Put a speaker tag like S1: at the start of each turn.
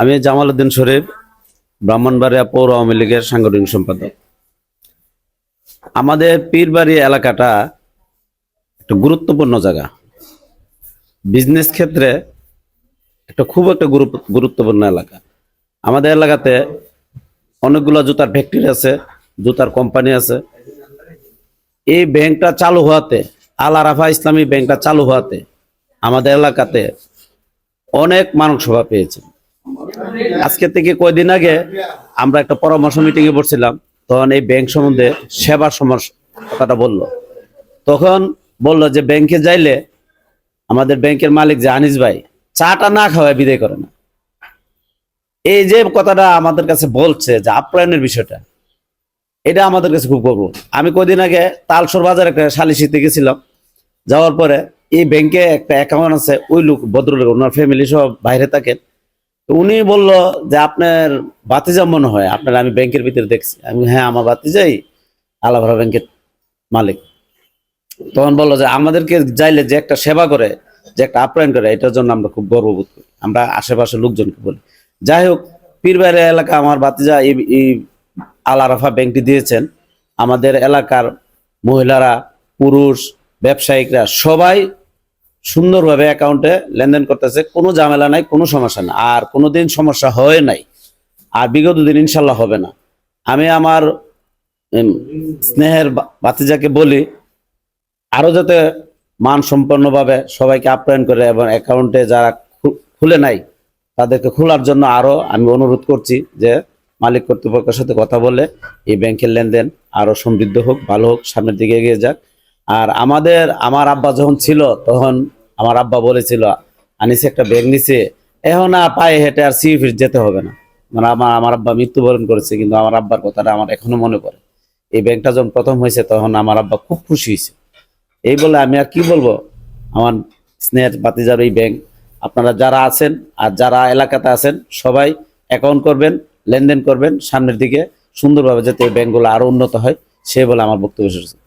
S1: আমি জামাল উদ্দিন শরীফ, ব্রাহ্মণবাড়িয়া পৌর আওয়ামী লীগের সাংগঠনিক সম্পাদক। আমাদের পীরবাড়ি এলাকাটা একটা গুরুত্বপূর্ণ জায়গা। বিজনেস ক্ষেত্রে একটা খুব একটা গুরুত্বপূর্ণ এলাকা। আমাদের এলাকাতে অনেকগুলো জুতার ফ্যাক্টরি আছে, জুতার কোম্পানি আছে। এই ব্যাংকটা চালু হওয়াতে, আল আরাফা ইসলামী ব্যাংকটা চালু হওয়াতে আমাদের এলাকাতে অনেক মানুষ সভা পেয়েছে। আজকে থেকে কয়দিন আগে আমরা একটা পরামর্শ মিটিং এ বসছিলাম, তখন এই ব্যাংক সম্বন্ধে সেবার সমস্যা কথাটা বলল। তখন বলল যে ব্যাংকে যাইলে আমাদের ব্যাংকের মালিক যে আনিস ভাই, চাটা না খাওয়ায় বিদায় করে না। এই যে কথাটা আমাদের কাছে বলছে যে আপ্যায়নের বিষয়টা, এটা আমাদের কাছে খুব গর্ব। আমি কদিন আগে তালসর বাজার একটা সালিশিতে গেছিলাম, যাওয়ার পরে এই ব্যাংকে একটা অ্যাকাউন্ট আছে, ওই লোক ভদ্রলোক, ওনার ফ্যামিলি সব বাইরে থাকেন তো উনি বলল যে আপনার বাতিজা মনে হয়, আপনার আমি ব্যাংকের ভিতরে দেখছি। আমি হ্যাঁ আমার বাতিজাই আলাভরা ব্যাংকের মালিক। তখন বলল যে আমাদেরকে যাইলে যে একটা সেবা করে, যে একটা আপ্যায়ন করে, এটার জন্য আমরা খুব গর্ববোধ করি। আমরা আশেপাশের লোকজনকে বলি। যাই হোক পীরবাড়ি এলাকা, আমার বাতিজা এই এই আল আরাফা ব্যাংকটি দিয়েছেন। আমাদের এলাকার মহিলারা, পুরুষ, ব্যবসায়িকরা সবাই সুন্দরভাবে অ্যাকাউন্টে লেনদেন করতেছে, কোনো ঝামেলা নাই, কোনো সমস্যা নাই। আর কোনোদিন সমস্যা হয় নাই, আর বিগত দিন ইনশাল্লাহ হবে না। আমি আমার স্নেহের বাতিজাকে বলি, আরও যাতে মান সম্পন্নভাবে সবাইকে আপ্যায়ন করে এবং অ্যাকাউন্টে যারা খুলে নাই, তাদেরকে খোলার জন্য আরও আমি অনুরোধ করছি যে মালিক কর্তৃপক্ষের সাথে কথা বলে এই ব্যাংকের লেনদেন আরও সমৃদ্ধ হোক, ভালো হোক, সামনের দিকে এগিয়ে যাক। আর আমাদের, আমার আব্বা যখন ছিল, তখন আমার আব্বা বলেছিল, আনিসে, একটা ব্যাগ নিছে। এখন আর পায়ে হেঁটে আর সি ফিট যেতে হবে না। মানে আমার আমার আব্বা মৃত্যুবরণ করেছে, কিন্তু আমার আব্বার কথাটা আমার এখনও মনে পড়ে। এই ব্যাংকটা যখন প্রথম হয়েছে, তখন আমার আব্বা খুব খুশি হয়েছে। এই বলে আমি আর কি বলব? আমার স্নেহের বাতিজার এই ব্যাংক আপনারা যারা আছেন আর যারা এলাকাতে আছেন, সবাই অ্যাকাউন্ট করবেন, লেনদেন করবেন, সামনের দিকে সুন্দরভাবে যাতে এই ব্যাংকগুলো আরও উন্নত হয়, সে বলে আমার বক্তব্য।